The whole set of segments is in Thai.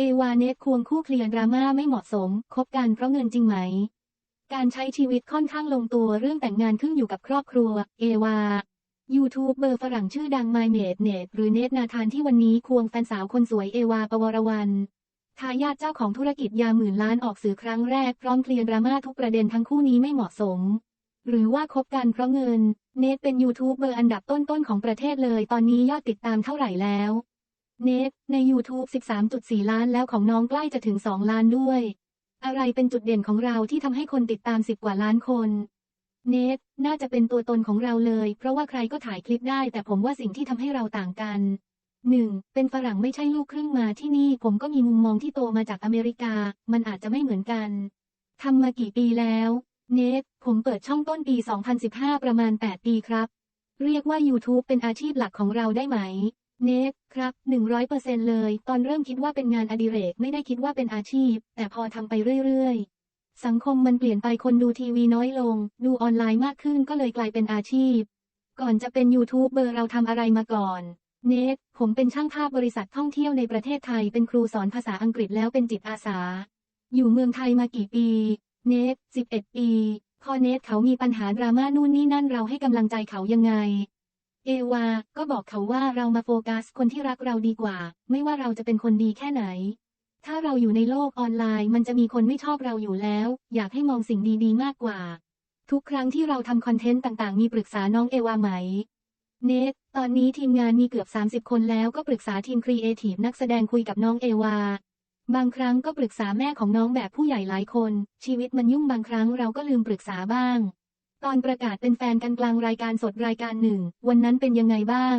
เอวาเนตควงคู่เคลียร์ดราม่าไม่เหมาะสม คบกันเพราะเงินจริงไหม การใช้ชีวิตค่อนข้างลงตัวเรื่องแต่งงานขึ้นอยู่กับครอบครัว เอวายูทูบเบอร์ฝรั่งชื่อดังไมเนตเนตหรือเนตนาธานที่วันนี้ควงแฟนสาวคนสวยเอวาปวรวรรณทายาทเจ้าของธุรกิจยาหมื่นล้านออกสื่อครั้งแรกพร้อมเคลียร์ดราม่าทุกประเด็นทั้งคู่นี้ไม่เหมาะสม หรือว่าคบกันเพราะเงิน เนตเป็นยูทูบเบอร์อันดับต้นๆของประเทศเลย ตอนนี้ยอดติดตามเท่าไหร่แล้ว เนตใน YouTube 13.4 ล้านแล้วของน้องใกล้จะถึง 2 ล้านด้วย อะไรเป็นจุดเด่นของเราที่ทำให้คนติดตาม 10 กว่าล้านคนเนตน่าจะเป็นตัวตนของเราเลย เพราะว่าใครก็ถ่ายคลิปได้ แต่ผมว่าสิ่งที่ทำให้เราต่างกัน 1. เป็นฝรั่งไม่ใช่ลูกครึ่งมาที่นี่ ผมก็มีมุมมองที่โตมาจากอเมริกา มันอาจจะไม่เหมือนกันทำมากี่ปีแล้ว เนตผมเปิดช่องต้นปี 2015 ประมาณ 8 ปีครับ เรียกว่า YouTube เป็นอาชีพหลักของเราได้ไหม เนทครับ 100%เลย ตอนเริ่มคิดว่าเป็นงานอดิเรกไม่ได้คิดว่าเป็นอาชีพ แต่พอทำไปเรื่อยๆ สังคมมันเปลี่ยนไปคนดูทีวีน้อยลง ดูออนไลน์มากขึ้นก็เลยกลายเป็นอาชีพ ก่อนจะเป็นยูทูบเบอร์เราทำอะไรมาก่อน เนทผมเป็นช่างภาพบริษัทท่องเที่ยวในประเทศไทย เป็นครูสอนภาษาอังกฤษแล้วเป็นจิตอาสา อยู่เมืองไทยมากี่ปี เนท11 ปี พอเนทเขามีปัญหาดราม่านู่นนี่นั่นเราให้กำลังใจเขายังไง เอวา ก็บอกเขาว่าเรามาโฟกัสคนที่รักเราดีกว่า ไม่ว่าเราจะเป็นคนดีแค่ไหน ถ้าเราอยู่ในโลกออนไลน์ มันจะมีคนไม่ชอบเราอยู่แล้ว อยากให้มองสิ่งดีๆ มากกว่า ทุกครั้งที่เราทำคอนเทนต์ต่างๆ มีปรึกษาน้องเอวาไหม เนทตอนนี้ทีมงานมีเกือบ 30 คนแล้วก็ปรึกษาทีมครีเอทีฟนักแสดงคุยกับน้องเอวา บางครั้งก็ปรึกษาแม่ของน้องแบบผู้ใหญ่หลายคน ชีวิตมันยุ่งบางครั้งเราก็ลืมปรึกษาบ้าง ตอนประกาศเป็นแฟนกันกลางรายการสดรายการหนึ่ง วันนั้นเป็นยังไงบ้าง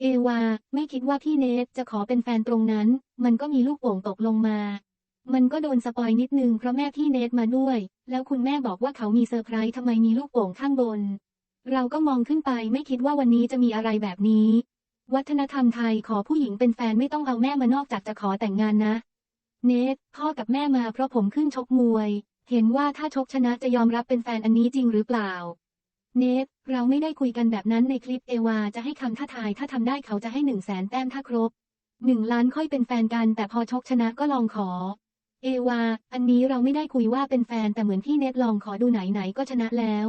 เอวา ไม่คิดว่าพี่เนทจะขอเป็นแฟนตรงนั้น มันก็มีลูกโป่งตกลงมา มันก็โดนสปอยนิดนึงเพราะแม่พี่เนทมาด้วย แล้วคุณแม่บอกว่าเขามีเซอร์ไพรส์ทำไมมีลูกโป่งข้างบน เราก็มองขึ้นไปไม่คิดว่าวันนี้จะมีอะไรแบบนี้ วัฒนธรรมไทยขอผู้หญิงเป็นแฟนไม่ต้องเอาแม่มานอกจากจะขอแต่งงานนะ เนทพ่อกับแม่มาเพราะผมขึ้นชกมวย เห็นว่าถ้าชกชนะจะยอมรับเป็นแฟนอันนี้จริงหรือเปล่า เนทเราไม่ได้คุยกันแบบนั้นในคลิปเอวาจะให้คำท้าทายถ้าทำได้เขาจะให้หนึ่งแสนแต้มถ้าครบหนึ่งล้านค่อยเป็นแฟนกันแต่พอชกชนะก็ลองขอ เอวา อันนี้เราไม่ได้คุยว่าเป็นแฟนแต่เหมือนพี่เนทลองขอดูไหนๆก็ชนะแล้ว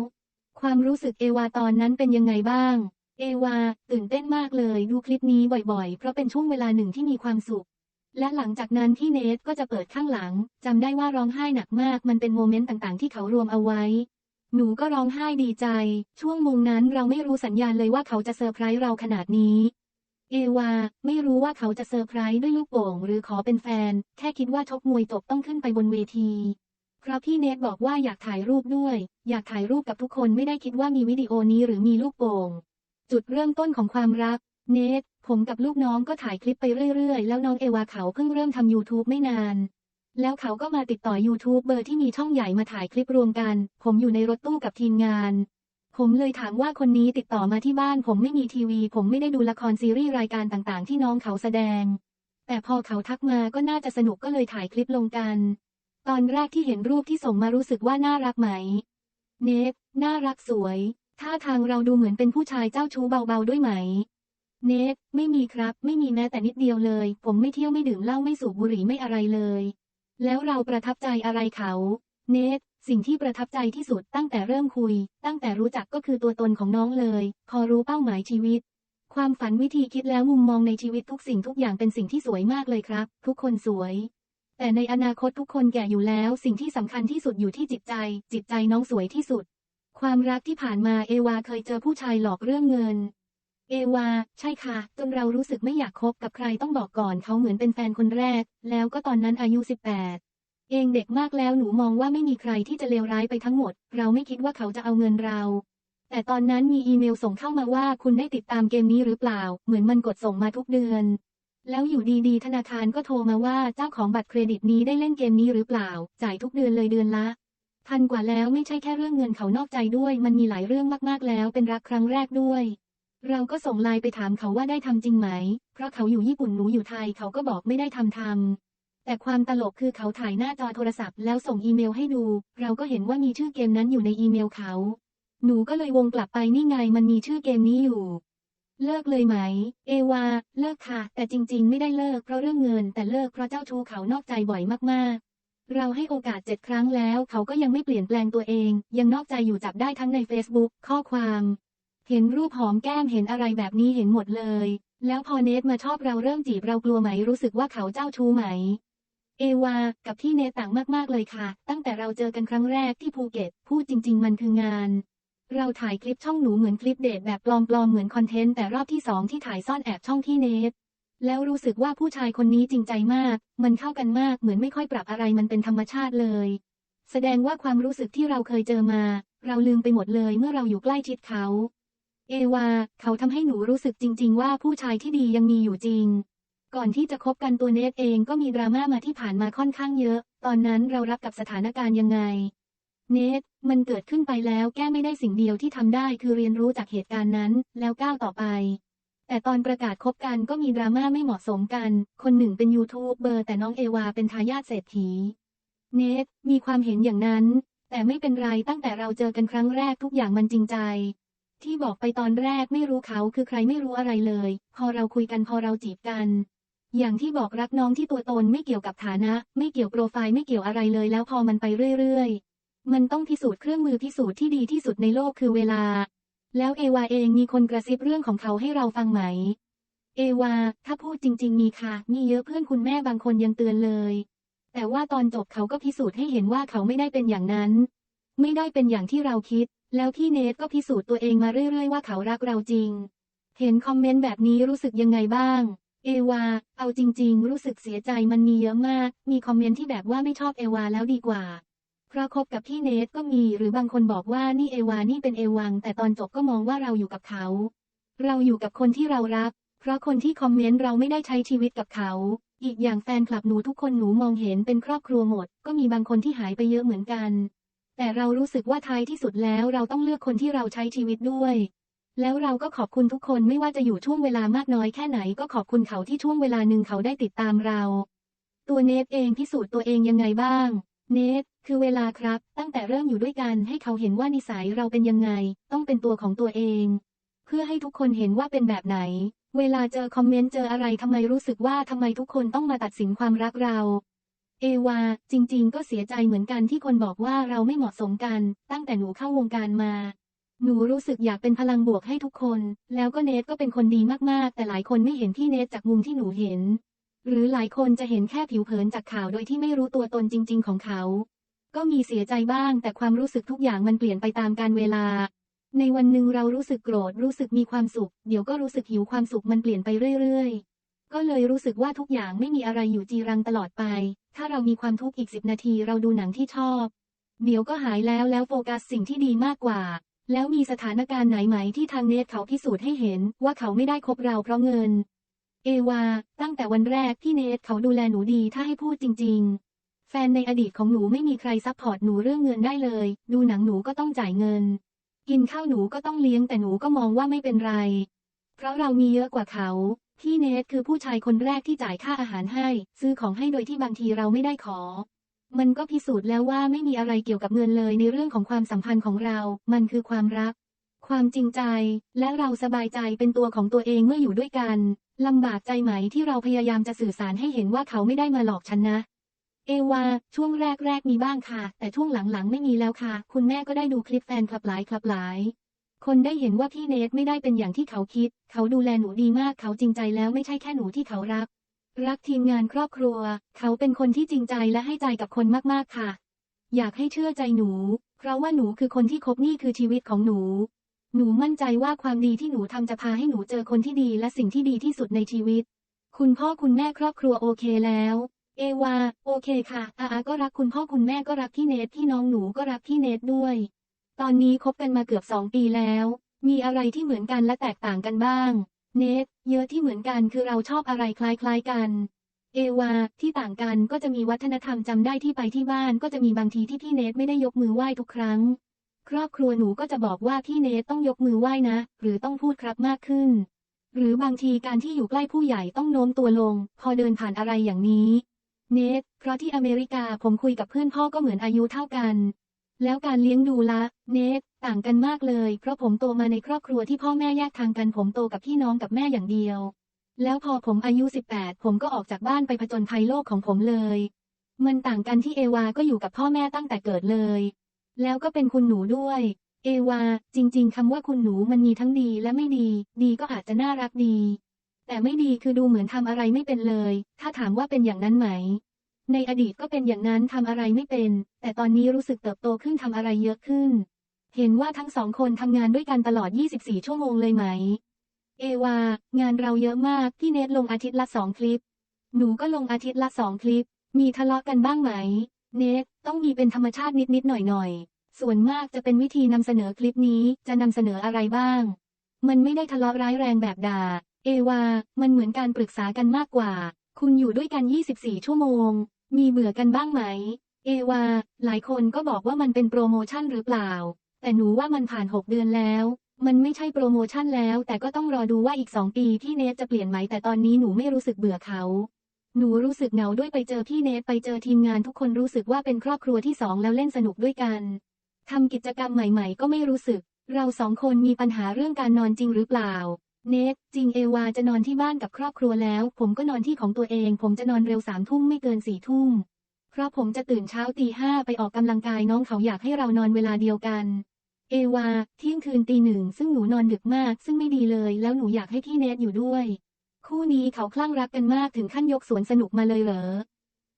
ความรู้สึกเอวาตอนนั้นเป็นยังไงบ้าง เอวา ตื่นเต้นมากเลยดูคลิปนี้บ่อยๆ เพราะเป็นช่วงเวลาหนึ่งที่มีความสุข และหลังจากนั้นพี่เนทก็จะเปิดข้างหลัง จำได้ว่าร้องไห้หนักมาก มันเป็นโมเมนต์ต่างๆ ที่เขารวมเอาไว้ หนูก็ร้องไห้ดีใจ ช่วงมุมนั้นเราไม่รู้สัญญาณเลยว่าเขาจะเซอร์ไพรส์เราขนาดนี้ เอวา ไม่รู้ว่าเขาจะเซอร์ไพรส์ด้วยลูกโป่งหรือขอเป็นแฟน แค่คิดว่าชกมวยจบต้องขึ้นไปบนเวที เพราะพี่เนทบอกว่าอยากถ่ายรูปด้วย อยากถ่ายรูปกับทุกคนไม่ได้คิดว่ามีวิดีโอนี้หรือมีลูกโป่ง จุดเริ่มต้นของความรัก เนท ผมกับลูกน้องก็ถ่ายคลิปไปเรื่อยๆ แล้วน้องเอวาเขาเพิ่งเริ่มทำ YouTube ไม่นาน แล้วเขาก็มาติดต่อ YouTube เบอร์ที่มีช่องใหญ่มาถ่ายคลิปรวมกัน ผมอยู่ในรถตู้กับทีมงาน ผมเลยถามว่าคนนี้ติดต่อมาที่บ้าน ผมไม่มีทีวี ผมไม่ได้ดูละครซีรีส์รายการต่างๆ ที่น้องเขาแสดง แต่พอเขาทักมาก็น่าจะสนุกก็เลยถ่ายคลิปลงกัน ตอนแรกที่เห็นรูปที่ส่งมารู้สึกว่าน่ารักไหม เนทน่ารักสวยท่าทางเราดูเหมือนเป็นผู้ชายเจ้าชู้เบาๆด้วยไหม เนทไม่มีครับ ไม่มีแม้แต่นิดเดียวเลย ผมไม่เที่ยวไม่ดื่มเหล้าไม่สูบบุหรี่ไม่อะไรเลย แล้วเราประทับใจอะไรเขา เนทสิ่งที่ประทับใจที่สุดตั้งแต่เริ่มคุย ตั้งแต่รู้จักก็คือตัวตนของน้องเลย พอรู้เป้าหมายชีวิต ความฝันวิธีคิดแล้วมุมมองในชีวิตทุกสิ่งทุกอย่างเป็นสิ่งที่สวยมากเลยครับ ทุกคนสวย แต่ในอนาคตทุกคนแก่อยู่แล้ว สิ่งที่สำคัญที่สุดอยู่ที่จิตใจ จิตใจน้องสวยที่สุด ความรักที่ผ่านมาเอวาเคยเจอผู้ชายหลอกเรื่องเงิน เอวา ใช่ค่ะ จนเรารู้สึกไม่อยากคบกับใครต้องบอกก่อนเขาเหมือนเป็นแฟนคนแรก แล้วก็ตอนนั้นอายุ 18 เองเด็กมากแล้วหนูมองว่าไม่มีใครที่จะเลวร้ายไปทั้งหมด เราไม่คิดว่าเขาจะเอาเงินเรา แต่ตอนนั้นมีอีเมลส่งเข้ามาว่าคุณได้ติดตามเกมนี้หรือเปล่า เหมือนมันกดส่งมาทุกเดือน แล้วอยู่ดีๆ ธนาคารก็โทรมาว่าเจ้าของบัตรเครดิตนี้ได้เล่นเกมนี้หรือเปล่า จ่ายทุกเดือนเลยเดือนละพันกว่าแล้วไม่ใช่แค่เรื่องเงินเขานอกใจด้วย มันมีหลายเรื่องมากๆแล้วเป็นรักครั้งแรกด้วย เราก็ส่งไลน์ไปถามเขาว่าได้ทำจริงไหม เพราะเขาอยู่ญี่ปุ่นหนูอยู่ไทยเขาก็บอกไม่ได้ทำทำ แต่ความตลกคือเขาถ่ายหน้าจอโทรศัพท์แล้วส่งอีเมลให้ดู เราก็เห็นว่ามีชื่อเกมนั้นอยู่ในอีเมลเขา หนูก็เลยวงกลับไปนี่ไงมันมีชื่อเกมนี้อยู่ เลิกเลยไหม เอวา เลิกค่ะ แต่จริง ๆ ไม่ได้เลิกเพราะเรื่องเงิน แต่เลิกเพราะเจ้าชู้เขานอกใจบ่อยมากๆ เราให้โอกาสเจ็ดครั้งแล้ว เขาก็ยังไม่เปลี่ยนแปลงตัวเอง ยังนอกใจอยู่จับได้ทั้งใน Facebook ข้อความ เห็นรูปหอมแก้มเห็นอะไรแบบนี้เห็นหมดเลย แล้วพอเนทมาชอบเราเริ่มจีบเรากลัวไหมรู้สึกว่าเขาเจ้าชู้ไหม เอวา กับพี่เนทต่างมากๆเลยค่ะ ตั้งแต่เราเจอกันครั้งแรกที่ภูเก็ต พูดจริง ๆ มันคืองาน เราถ่ายคลิปช่องหนูเหมือนคลิปเดทแบบปลอมๆเหมือนคอนเทนต์แต่รอบที่สองที่ถ่ายซ่อนแอบช่องที่เนทแล้วรู้สึกว่าผู้ชายคนนี้จริงใจมาก มันเข้ากันมากเหมือนไม่ค่อยปรับอะไรมันเป็นธรรมชาติเลย แสดงว่าความรู้สึกที่เราเคยเจอมา เราลืมไปหมดเลยเมื่อเราอยู่ใกล้ชิดเขา เอวา เขาทำให้หนูรู้สึกจริง ๆ ว่าผู้ชายที่ดียังมีอยู่จริง ก่อนที่จะคบกันตัวเนทเองก็มีดราม่ามาที่ผ่านมาค่อนข้างเยอะ ตอนนั้นเรารับกับสถานการณ์ยังไง เนทมันเกิดขึ้นไปแล้วแก้ไม่ได้สิ่งเดียวที่ทำได้คือเรียนรู้จากเหตุการณ์นั้น แล้วก้าวต่อไป แต่ตอนประกาศคบกันก็มีดราม่าไม่เหมาะสมกัน คนหนึ่งเป็นยูทูบเบอร์แต่น้องเอวาเป็นทายาทเศรษฐี เนทมีความเห็นอย่างนั้น แต่ไม่เป็นไรตั้งแต่เราเจอกันครั้งแรกทุกอย่างมันจริงใจ ที่บอกไปตอนแรกไม่รู้เขาคือใครไม่รู้อะไรเลย พอเราคุยกันพอเราจีบกัน อย่างที่บอกรักน้องที่ตัวตนไม่เกี่ยวกับฐานะ ไม่เกี่ยวโปรไฟล์ไม่เกี่ยวอะไรเลยแล้วพอมันไปเรื่อยๆ มันต้องพิสูจน์เครื่องมือพิสูจน์ที่ดีที่สุดในโลกคือเวลา แล้วเอวาเองมีคนกระซิบเรื่องของเขาให้เราฟังไหม เอวา ถ้าพูดจริง ๆ มีค่ะ มีเยอะเพื่อนคุณแม่บางคนยังเตือนเลย แต่ว่าตอนจบเขาก็พิสูจน์ให้เห็นว่าเขาไม่ได้เป็นอย่างนั้น ไม่ได้เป็นอย่างที่เราคิด แล้วพี่เนทก็พิสูจน์ตัวเองมาเรื่อยๆว่าเขารักเราจริง เห็นคอมเมนต์แบบนี้รู้สึกยังไงบ้าง เอวา เอาจริง ๆ รู้สึกเสียใจมันมีเยอะมาก มีคอมเมนต์ที่แบบว่าไม่ชอบเอวาแล้วดีกว่า เพราะคบกับพี่เนทก็มีหรือบางคนบอกว่านี่เอวานี่เป็นเอวัง แต่ตอนจบก็มองว่าเราอยู่กับเขา เราอยู่กับคนที่เรารัก เพราะคนที่คอมเมนต์เราไม่ได้ใช้ชีวิตกับเขา อีกอย่างแฟนคลับหนูทุกคนหนูมองเห็นเป็นครอบครัวหมด ก็มีบางคนที่หายไปเยอะเหมือนกัน แต่เรารู้สึกว่าท้ายที่สุดแล้วเราต้องเลือกคนที่เราใช้ชีวิตด้วย แล้วเราก็ขอบคุณทุกคนไม่ว่าจะอยู่ช่วงเวลามากน้อยแค่ไหนก็ขอบคุณเขาที่ช่วงเวลาหนึ่งเขาได้ติดตามเรา ตัวเนทเองพิสูจน์ตัวเองยังไงบ้าง เนทคือเวลาครับ ตั้งแต่เริ่มอยู่ด้วยกันให้เขาเห็นว่านิสัยเราเป็นยังไง ต้องเป็นตัวของตัวเอง เพื่อให้ทุกคนเห็นว่าเป็นแบบไหน เวลาเจอคอมเมนต์เจออะไรทำไมรู้สึกว่าทำไมทุกคนต้องมาตัดสินความรักเรา เอวา จริง ๆ ก็เสียใจเหมือนกันที่คนบอกว่าเราไม่เหมาะสมกัน ตั้งแต่หนูเข้าวงการมา หนูรู้สึกอยากเป็นพลังบวกให้ทุกคน แล้วก็เนทก็เป็นคนดีมากๆ แต่หลายคนไม่เห็นพี่เนทจากมุมที่หนูเห็น หรือหลายคนจะเห็นแค่ผิวเผินจากข่าวโดยที่ไม่รู้ตัวตนจริง ๆ ของเขา ก็มีเสียใจบ้าง แต่ความรู้สึกทุกอย่างมันเปลี่ยนไปตามกาลเวลา ในวันหนึ่งเรารู้สึกโกรธ รู้สึกมีความสุข เดี๋ยวก็รู้สึกหิวความสุขมันเปลี่ยนไปเรื่อย ๆ ก็เลยรู้สึกว่าทุกอย่างไม่มีอะไรอยู่จีรังตลอดไป ถ้าเรามีความทุกข์อีกสิบนาทีเราดูหนังที่ชอบ เดี๋ยวก็หายแล้วแล้วโฟกัสสิ่งที่ดีมากกว่า แล้วมีสถานการณ์ไหนไหมที่ทางเนทเขาพิสูจน์ให้เห็นว่าเขาไม่ได้คบเราเพราะเงิน เอวา ตั้งแต่วันแรกที่เนทเขาดูแลหนูดีถ้าให้พูดจริง ๆ แฟนในอดีตของหนูไม่มีใครซัพพอร์ตหนูเรื่องเงินได้เลย ดูหนังหนูก็ต้องจ่ายเงิน กินข้าวหนูก็ต้องเลี้ยงแต่หนูก็มองว่าไม่เป็นไร เพราะเรามีเยอะกว่าเขา พี่เนทคือผู้ชายคนแรกที่จ่ายค่าอาหารให้ ซื้อของให้โดยที่บางทีเราไม่ได้ขอ มันก็พิสูจน์แล้วว่าไม่มีอะไรเกี่ยวกับเงินเลยในเรื่องของความสัมพันธ์ของเรา มันคือความรัก ความจริงใจ และเราสบายใจเป็นตัวของตัวเองเมื่ออยู่ด้วยกันลำบากใจไหมที่เราพยายามจะสื่อสารให้เห็นว่าเขาไม่ได้มาหลอกฉันนะ เอวา ช่วงแรกๆมีบ้างค่ะ แต่ช่วงหลังๆไม่มีแล้วค่ะ คุณแม่ก็ได้ดูคลิปแฟนคลับหลายคลับหลาย คนได้เห็นว่าพี่เนทไม่ได้เป็นอย่างที่เขาคิด เขาดูแลหนูดีมาก เขาจริงใจแล้วไม่ใช่แค่หนูที่เขารัก รักทีมงานครอบครัว เขาเป็นคนที่จริงใจและให้ใจกับคนมากๆค่ะ อยากให้เชื่อใจหนู เพราะว่าหนูคือคนที่คบนี่คือชีวิตของหนู หนูมั่นใจว่าความดีที่หนูทำจะพาให้หนูเจอคนที่ดีและสิ่งที่ดีที่สุดในชีวิต คุณพ่อคุณแม่ครอบครัวโอเคแล้วเอวา โอเคค่ะ อาอาก็รักคุณพ่อคุณแม่ก็รักพี่เนทพี่น้องหนูก็รักพี่เนทด้วย ตอนนี้คบกันมาเกือบสองปีแล้ว มีอะไรที่เหมือนกันและแตกต่างกันบ้าง เนทเยอะที่เหมือนกันคือเราชอบอะไรคล้ายๆกัน เอวา ที่ต่างกันก็จะมีวัฒนธรรมจำได้ที่ไปที่บ้านก็จะมีบางทีที่พี่เนทไม่ได้ยกมือไหว้ทุกครั้ง ครอบครัวหนูก็จะบอกว่าพี่เนทต้องยกมือไหว้นะ หรือต้องพูดครับมากขึ้น หรือบางทีการที่อยู่ใกล้ผู้ใหญ่ต้องโน้มตัวลง พอเดินผ่านอะไรอย่างนี้ เนทเพราะที่อเมริกาผมคุยกับเพื่อนพ่อก็เหมือนอายุเท่ากัน แล้วการเลี้ยงดูละ เนทต่างกันมากเลย เพราะผมโตมาในครอบครัวที่พ่อแม่แยกทางกันผมโตกับพี่น้องกับแม่อย่างเดียว แล้วพอผมอายุ 18 ผมก็ออกจากบ้านไปผจญภัยโลกของผมเลย มันต่างกันที่เอวาก็อยู่กับพ่อแม่ตั้งแต่เกิดเลย แล้วก็เป็นคุณหนูด้วย เอวา จริง ๆคำว่าคุณหนูมันมีทั้งดีและไม่ดี ดีก็อาจจะน่ารักดี แต่ไม่ดีคือดูเหมือนทำอะไรไม่เป็นเลย ถ้าถามว่าเป็นอย่างนั้นไหม ในอดีตก็เป็นอย่างนั้นทำอะไรไม่เป็น แต่ตอนนี้รู้สึกเติบโตขึ้นทำอะไรเยอะขึ้น เห็นว่าทั้งสองคนทำงานด้วยกันตลอด 24 ชั่วโมงเลยไหม เอวา งานเราเยอะมากพี่เนทลงอาทิตย์ละสองคลิป หนูก็ลงอาทิตย์ละสองคลิป มีทะเลาะกันบ้างไหม เนทต้องมีเป็นธรรมชาตินิดๆหน่อยๆส่วนมากจะเป็นวิธีนำเสนอคลิปนี้จะนำเสนออะไรบ้าง มันไม่ได้ทะเลาะร้ายแรงแบบด่า เอวา มันเหมือนการปรึกษากันมากกว่า คุณอยู่ด้วยกัน 24 ชั่วโมง มีเบื่อกันบ้างไหม เอวา หลายคนก็บอกว่ามันเป็นโปรโมชั่นหรือเปล่า แต่หนูว่ามันผ่าน 6 เดือนแล้ว มันไม่ใช่โปรโมชั่นแล้ว แต่ก็ต้องรอดูว่าอีก 2 ปีพี่เนทจะเปลี่ยนไหม แต่ตอนนี้หนูไม่รู้สึกเบื่อเขา หนูรู้สึกเหงาด้วยไปเจอพี่เนทไปเจอทีมงานทุกคนรู้สึกว่าเป็นครอบครัวที่สองแล้วเล่นสนุกด้วยกันทำกิจกรรมใหม่ ๆ ก็ไม่รู้สึก เราสองคนมีปัญหาเรื่องการนอนจริงหรือเปล่า เนทจริงเอวาจะนอนที่บ้านกับครอบครัวแล้ว ผมก็นอนที่ของตัวเอง ผมจะนอนเร็วสามทุ่มไม่เกินสี่ทุ่ม เพราะผมจะตื่นเช้าตีห้าไปออกกำลังกายน้องเขาอยากให้เรานอนเวลาเดียวกัน เอวา เที่ยงคืนตีหนึ่งซึ่งหนูนอนดึกมาก ซึ่งไม่ดีเลย แล้วหนูอยากให้พี่เนทอยู่ด้วย คู่นี้เขาคลั่งรักกันมากถึงขั้นยกสวนสนุกมาเลยเหรอ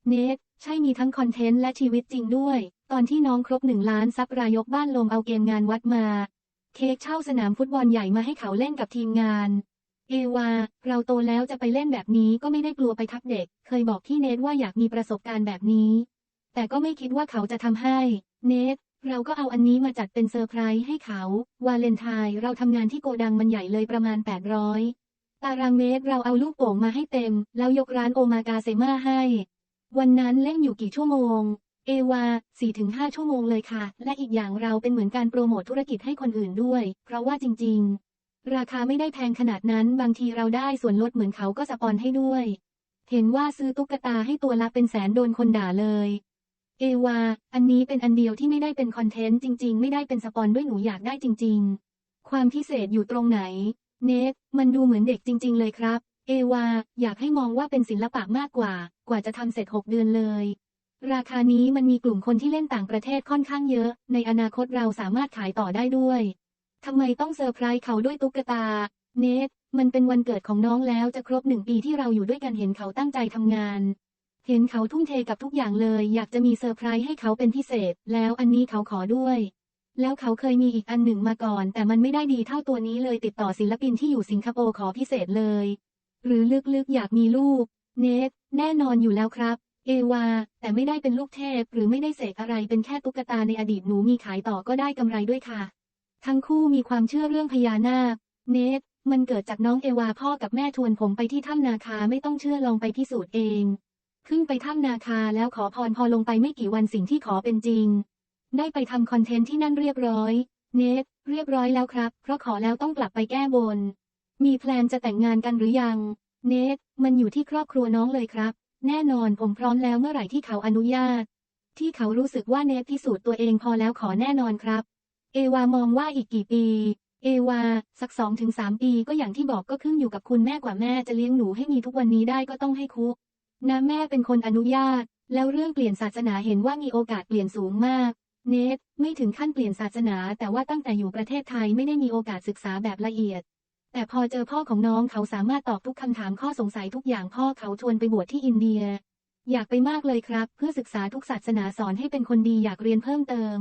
เนทใช่มีทั้งคอนเทนต์และชีวิตจริงด้วย ตอนที่น้องครบหนึ่งล้านซับรายกบ้านลมเอาเกมงานวัดมา เค้กเช่าสนามฟุตบอลใหญ่มาให้เขาเล่นกับทีมงาน เอวา เราโตแล้วจะไปเล่นแบบนี้ก็ไม่ได้กลัวไปทักเด็ก เคยบอกพี่เนทว่าอยากมีประสบการณ์แบบนี้ แต่ก็ไม่คิดว่าเขาจะทำให้ เนทเราก็เอาอันนี้มาจัดเป็นเซอร์ไพรส์ให้เขา วาเลนไทน์เราทำงานที่โกดังมันใหญ่เลยประมาณ 800 ตารางเมตรเราเอาลูกโป่งมาให้เต็ม แล้วยกร้านโอมากาเซมาให้ วันนั้นเล่นอยู่กี่ชั่วโมง เอวา 4-5 ชั่วโมงเลยค่ะ และอีกอย่างเราเป็นเหมือนการโปรโมทธุรกิจให้คนอื่นด้วย เพราะว่าจริง ๆ ราคาไม่ได้แพงขนาดนั้น บางทีเราได้ส่วนลดเหมือนเขาก็สปอนให้ด้วย เห็นว่าซื้อตุ๊กตาให้ตัวละเป็นแสนโดนคนด่าเลย เอวา อันนี้เป็นอันเดียวที่ไม่ได้เป็นคอนเทนต์จริง ๆ ไม่ได้เป็นสปอนด้วยหนูอยากได้จริง ๆ ความพิเศษอยู่ตรงไหน เนทมันดูเหมือนเด็กจริง ๆ เลยครับ เอวา อยากให้มองว่าเป็นศิลปะมากกว่า กว่าจะทำเสร็จ6เดือนเลย ราคานี้มันมีกลุ่มคนที่เล่นต่างประเทศค่อนข้างเยอะ ในอนาคตเราสามารถขายต่อได้ด้วยทำไมต้องเซอร์ไพรส์เขาด้วยตุ๊กตา เนทมันเป็นวันเกิดของน้องแล้วจะครบหนึ่งปีที่เราอยู่ด้วยกันเห็นเขาตั้งใจทำงาน เห็นเขาทุ่มเทกับทุกอย่างเลย อยากจะมีเซอร์ไพรส์ให้เขาเป็นพิเศษ แล้วอันนี้เขาขอด้วย แล้วเขาเคยมีอีกอันหนึ่งมาก่อน แต่มันไม่ได้ดีเท่าตัวนี้เลยติดต่อศิลปินที่อยู่สิงคโปร์ขอพิเศษเลย หรือลึกๆอยากมีลูก เนทแน่นอนอยู่แล้วครับ เอวา แต่ไม่ได้เป็นลูกเทพหรือไม่ได้เสกอะไรเป็นแค่ตุ๊กตาในอดีตหนูมีขายต่อก็ได้กำไรด้วยค่ะ ทั้งคู่มีความเชื่อเรื่องพญานาค เนทมันเกิดจากน้องเอวาพ่อกับแม่ชวนผมไปที่ถ้ำนาคาไม่ต้องเชื่อลองไปพิสูจน์เอง ขึ้นไปถ้ำนาคาแล้วขอพรพอลงไปไม่กี่วันสิ่งที่ขอเป็นจริง ได้ไปทำคอนเทนต์ที่นั่นเรียบร้อย เนทเรียบร้อยแล้วครับ เพราะขอแล้วต้องกลับไปแก้บน มีแพลนจะแต่งงานกันหรือยัง เนทมันอยู่ที่ครอบครัวน้องเลยครับ แน่นอนผมพร้อมแล้วเมื่อไหร่ที่เขาอนุญาต ที่เขารู้สึกว่าเนทพิสูจน์ตัวเองพอแล้วขอแน่นอนครับ เอวามองว่าอีกกี่ปี เอวา สักสองถึงสามปีก็อย่างที่บอกก็ขึ้นอยู่กับคุณแม่กว่าแม่จะเลี้ยงหนูให้มีทุกวันนี้ได้ก็ต้องให้คุกนะแม่เป็นคนอนุญาต แล้วเรื่องเปลี่ยนศาสนาเห็นว่ามีโอกาสเปลี่ยนสูงมาก เนทไม่ถึงขั้นเปลี่ยนศาสนา แต่ว่าตั้งแต่อยู่ประเทศไทยไม่ได้มีโอกาสศึกษาแบบละเอียด แต่พอเจอพ่อของน้องเขาสามารถตอบทุกคำถามข้อสงสัยทุกอย่างพ่อเขาชวนไปบวชที่อินเดีย อยากไปมากเลยครับ เพื่อศึกษาทุกศาสนาสอนให้เป็นคนดีอยากเรียนเพิ่มเติม